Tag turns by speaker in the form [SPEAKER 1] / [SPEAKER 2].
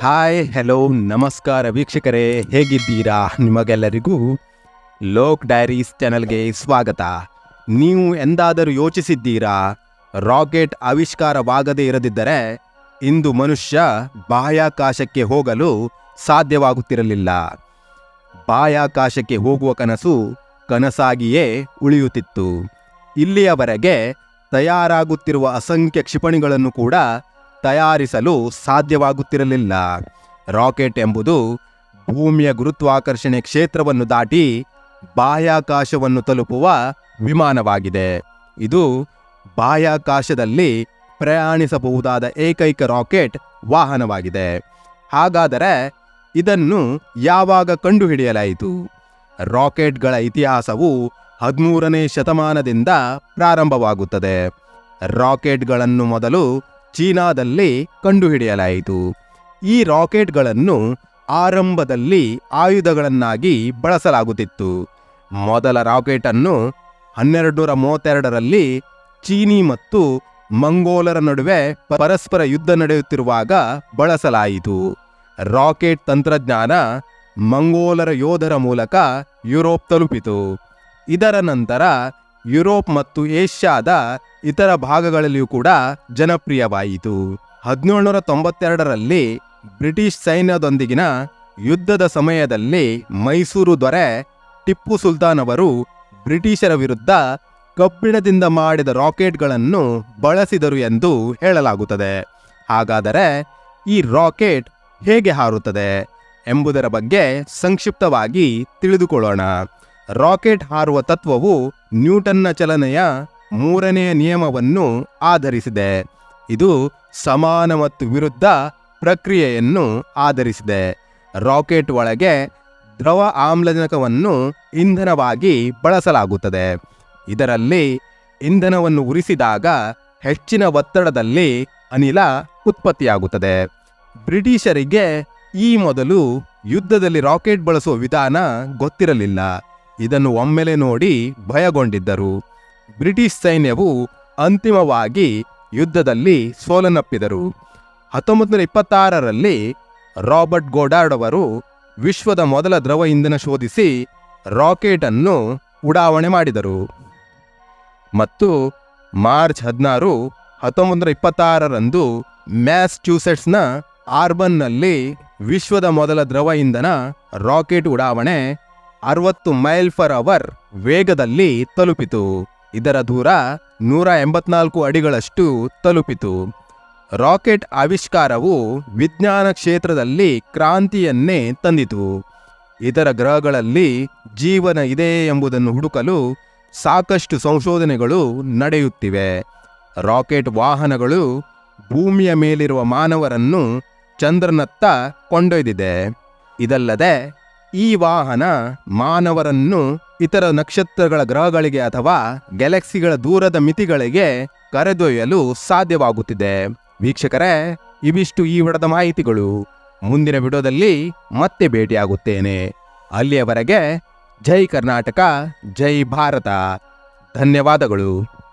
[SPEAKER 1] Hi hello ನಮಸ್ಕಾರ ವೀಕ್ಷಕರೇ, ಹೇಗಿದ್ದೀರಾ? ನಿಮಗೆಲ್ಲರಿಗೂ ಲೋಕ್ ಡೈರೀಸ್ ಚಾನಲ್ಗೆ ಸ್ವಾಗತ. ನೀವು ಎಂದಾದರೂ ಯೋಚಿಸಿದ್ದೀರಾ? ರಾಕೆಟ್ ಆವಿಷ್ಕಾರವಾಗದೇ ಇರದಿದ್ದರೆ ಇಂದು ಮನುಷ್ಯ ಬಾಹ್ಯಾಕಾಶಕ್ಕೆ ಹೋಗಲು ಸಾಧ್ಯವಾಗುತ್ತಿರಲಿಲ್ಲ. ಬಾಹ್ಯಾಕಾಶಕ್ಕೆ ಹೋಗುವ ಕನಸು ಕನಸಾಗಿಯೇ ಉಳಿಯುತ್ತಿತ್ತು. ಇಲ್ಲಿಯವರೆಗೆ ತಯಾರಾಗುತ್ತಿರುವ ಅಸಂಖ್ಯ ಕ್ಷಿಪಣಿಗಳನ್ನು ಕೂಡ ತಯಾರಿಸಲು ಸಾಧ್ಯವಾಗುತ್ತಿರಲಿಲ್ಲ. ರಾಕೆಟ್ ಎಂಬುದು ಭೂಮಿಯ ಗುರುತ್ವಾಕರ್ಷಣೆ ಕ್ಷೇತ್ರವನ್ನು ದಾಟಿ ಬಾಹ್ಯಾಕಾಶವನ್ನು ತಲುಪುವ ವಿಮಾನವಾಗಿದೆ. ಇದು ಬಾಹ್ಯಾಕಾಶದಲ್ಲಿ ಪ್ರಯಾಣಿಸಬಹುದಾದ ಏಕೈಕ ರಾಕೆಟ್ ವಾಹನವಾಗಿದೆ. ಹಾಗಾದರೆ ಇದನ್ನು ಯಾವಾಗ ಕಂಡುಹಿಡಿಯಲಾಯಿತು? ರಾಕೆಟ್ಗಳ ಇತಿಹಾಸವು ಹದಿಮೂರನೇ ಶತಮಾನದಿಂದ ಪ್ರಾರಂಭವಾಗುತ್ತದೆ. ರಾಕೆಟ್ಗಳನ್ನು ಮೊದಲು ಚೀನಾದಲ್ಲಿ ಕಂಡುಹಿಡಿಯಲಾಯಿತು. ಈ ರಾಕೆಟ್ಗಳನ್ನು ಆರಂಭದಲ್ಲಿ ಆಯುಧಗಳನ್ನಾಗಿ ಬಳಸಲಾಗುತ್ತಿತ್ತು. ಮೊದಲ ರಾಕೆಟ್ ಅನ್ನು ಹನ್ನೆರಡು ನೂರ ಮೂವತ್ತೆರಡರಲ್ಲಿ ಚೀನಿ ಮತ್ತು ಮಂಗೋಲರ ನಡುವೆ ಪರಸ್ಪರ ಯುದ್ಧ ನಡೆಯುತ್ತಿರುವಾಗ ಬಳಸಲಾಯಿತು. ರಾಕೆಟ್ ತಂತ್ರಜ್ಞಾನ ಮಂಗೋಲರ ಯೋಧರ ಮೂಲಕ ಯುರೋಪ್ ತಲುಪಿತು. ಇದರ ನಂತರ ಯುರೋಪ್ ಮತ್ತು ಏಷ್ಯಾದ ಇತರ ಭಾಗಗಳಲ್ಲಿಯೂ ಕೂಡ ಜನಪ್ರಿಯವಾಯಿತು. ಹದಿನೇಳುನೂರ ತೊಂಬತ್ತೆರಡರಲ್ಲಿ ಬ್ರಿಟಿಷ್ ಸೈನ್ಯದೊಂದಿಗಿನ ಯುದ್ಧದ ಸಮಯದಲ್ಲಿ ಮೈಸೂರು ದೊರೆ ಟಿಪ್ಪು ಸುಲ್ತಾನ್ ಅವರು ಬ್ರಿಟಿಷರ ವಿರುದ್ಧ ಕಬ್ಬಿಣದಿಂದ ಮಾಡಿದ ರಾಕೆಟ್ಗಳನ್ನು ಬಳಸಿದರು ಎಂದು ಹೇಳಲಾಗುತ್ತದೆ. ಹಾಗಾದರೆ ಈ ರಾಕೆಟ್ ಹೇಗೆ ಹಾರುತ್ತದೆ ಎಂಬುದರ ಬಗ್ಗೆ ಸಂಕ್ಷಿಪ್ತವಾಗಿ ತಿಳಿದುಕೊಳ್ಳೋಣ. ರಾಕೆಟ್ ಹಾರುವ ತತ್ವವು ನ್ಯೂಟನ್ನ ಚಲನೆಯ ಮೂರನೆಯ ನಿಯಮವನ್ನು ಆಧರಿಸಿದೆ. ಇದು ಸಮಾನ ಮತ್ತು ವಿರುದ್ಧ ಪ್ರಕ್ರಿಯೆಯನ್ನು ಆಧರಿಸಿದೆ. ರಾಕೆಟ್ ಒಳಗೆ ದ್ರವ ಆಮ್ಲಜನಕವನ್ನು ಇಂಧನವಾಗಿ ಬಳಸಲಾಗುತ್ತದೆ. ಇದರಲ್ಲಿ ಇಂಧನವನ್ನು ಉರಿಸಿದಾಗ ಹೆಚ್ಚಿನ ಒತ್ತಡದಲ್ಲಿ ಅನಿಲ ಉತ್ಪತ್ತಿಯಾಗುತ್ತದೆ. ಬ್ರಿಟಿಷರಿಗೆ ಈ ಮೊದಲು ಯುದ್ಧದಲ್ಲಿ ರಾಕೆಟ್ ಬಳಸುವ ವಿಧಾನ ಗೊತ್ತಿರಲಿಲ್ಲ. ಇದನ್ನು ಒಮ್ಮೆಲೆ ನೋಡಿ ಭಯಗೊಂಡಿದ್ದರು. ಬ್ರಿಟಿಷ್ ಸೈನ್ಯವು ಅಂತಿಮವಾಗಿ ಯುದ್ಧದಲ್ಲಿ ಸೋಲನ್ನಪ್ಪಿದರು ಹತ್ತೊಂಬತ್ತು ನೂರ ಇಪ್ಪತ್ತಾರರಲ್ಲಿ ರಾಬರ್ಟ್ ಗೋಡಾರ್ಡ್ ಅವರು ವಿಶ್ವದ ಮೊದಲ ದ್ರವ ಇಂಧನ ಶೋಧಿಸಿ ರಾಕೆಟ್ ಅನ್ನು ಉಡಾವಣೆ ಮಾಡಿದರು. ಮತ್ತು ಮಾರ್ಚ್ ಹದಿನಾರು ಹತ್ತೊಂಬತ್ತು ನೂರ ಇಪ್ಪತ್ತಾರರಂದು ಮ್ಯಾಸ್ಚ್ಯೂಸೆಟ್ಸ್ನ ಆರ್ಬನ್ನಲ್ಲಿ ವಿಶ್ವದ ಮೊದಲ ದ್ರವ ಇಂಧನ ರಾಕೆಟ್ ಉಡಾವಣೆ ಅರವತ್ತು ಮೈಲ್ ಫರ್ ಅವರ್ ವೇಗದಲ್ಲಿ ತಲುಪಿತು. ಇದರ ದೂರ ನೂರ ಎಂಬತ್ನಾಲ್ಕು ಅಡಿಗಳಷ್ಟು ತಲುಪಿತು. ರಾಕೆಟ್ ಆವಿಷ್ಕಾರವು ವಿಜ್ಞಾನ ಕ್ಷೇತ್ರದಲ್ಲಿ ಕ್ರಾಂತಿಯನ್ನೇ ತಂದಿತು. ಇತರ ಗ್ರಹಗಳಲ್ಲಿ ಜೀವನ ಇದೆ ಎಂಬುದನ್ನು ಹುಡುಕಲು ಸಾಕಷ್ಟು ಸಂಶೋಧನೆಗಳು ನಡೆಯುತ್ತಿವೆ. ರಾಕೆಟ್ ವಾಹನಗಳು ಭೂಮಿಯ ಮೇಲಿರುವ ಮಾನವರನ್ನು ಚಂದ್ರನತ್ತ ಕೊಂಡೊಯ್ದಿದೆ. ಇದಲ್ಲದೆ ಈ ವಾಹನ ಮಾನವರನ್ನು ಇತರ ನಕ್ಷತ್ರಗಳ ಗ್ರಹಗಳಿಗೆ ಅಥವಾ ಗ್ಯಾಲಕ್ಸಿಗಳ ದೂರದ ಮಿತಿಗಳಿಗೆ ಕರೆದೊಯ್ಯಲು ಸಾಧ್ಯವಾಗುತ್ತಿದೆ. ವೀಕ್ಷಕರೇ, ಇವಿಷ್ಟು ಈ ವಿಡದ ಮಾಹಿತಿಗಳು. ಮುಂದಿನ ವಿಡಿಯೋದಲ್ಲಿ ಮತ್ತೆ ಭೇಟಿಯಾಗುತ್ತೇನೆ. ಅಲ್ಲಿಯವರೆಗೆ ಜೈ ಕರ್ನಾಟಕ, ಜೈ ಭಾರತ. ಧನ್ಯವಾದಗಳು.